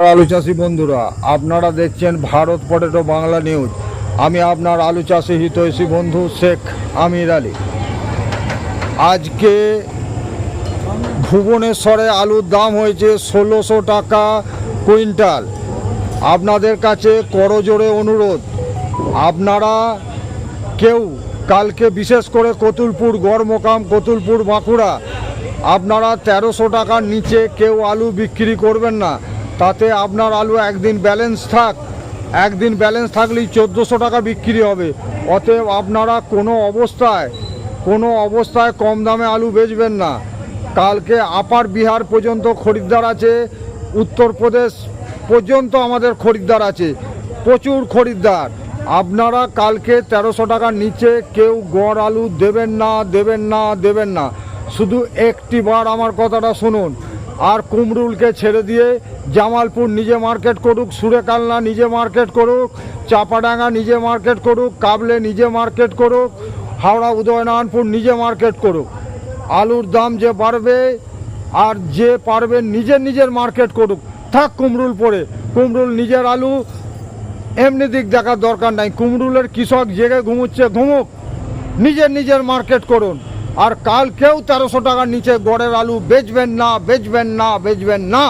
আলু চাষি বন্ধুরা, আপনারা দেখছেন ভারত পটেটো বাংলা নিউজ। আমি আপনার আলু চাষি হিতৈষী বন্ধু শেখ আমির আলী। আজকে ভুবনেশ্বরে আলুর দাম হয়েছে ষোলোশো টাকা কুইন্টাল। আপনাদের কাছে করজোড়ে অনুরোধ, আপনারা কেউ কালকে বিশেষ করে কতুলপুর গড়মোকাম, কতুলপুর বাঁকুড়া, আপনারা তেরোশো টাকার নিচে কেউ আলু বিক্রি করবেন না। তাতে আপনার আলু একদিন ব্যালেন্স থাক। একদিন ব্যালেন্স থাকলেই চোদ্দোশো টাকা বিক্রি হবে। অতএব আপনারা কোনো অবস্থায় কোনো অবস্থায় কম দামে আলু বেচবেন না। কালকে আপার বিহার পর্যন্ত খরিদ্দার আছে, উত্তরপ্রদেশ পর্যন্ত আমাদের খরিদ্দার আছে। প্রচুর খরিদ্দার। আপনারা কালকে তেরোশো টাকার নিচে কেউ গড় আলু দেবেন না দেবেন না দেবেন না। শুধু একটি বার আমার কথাটা শুনুন। আর কুমরুলকে ছেড়ে দিয়ে জামালপুর নিজে মার্কেট করুক, সুরেকালনা নিজে মার্কেট করুক, চাপাডাঙ্গা নিজে মার্কেট করুক, কাবলে নিজে মার্কেট করুক, হাওড়া, উদয়নারায়ণপুর নিজে মার্কেট করুক। আলুর দাম যে বাড়বে আর যে পারবে নিজের নিজের মার্কেট করুক, থাক কুমরুল পরে কুমরুল নিজের আলু, এমনি দিক দেখার দরকার নাই। কুমরুলের কৃষক জেগে ঘুমুচ্ছে, ঘুমুক। নিজের নিজের মার্কেট করুন। আর কালকেও তেরোশো টাকার নিচে গড়ের আলু বেচবেন না বেচবেন না বেচবেন না।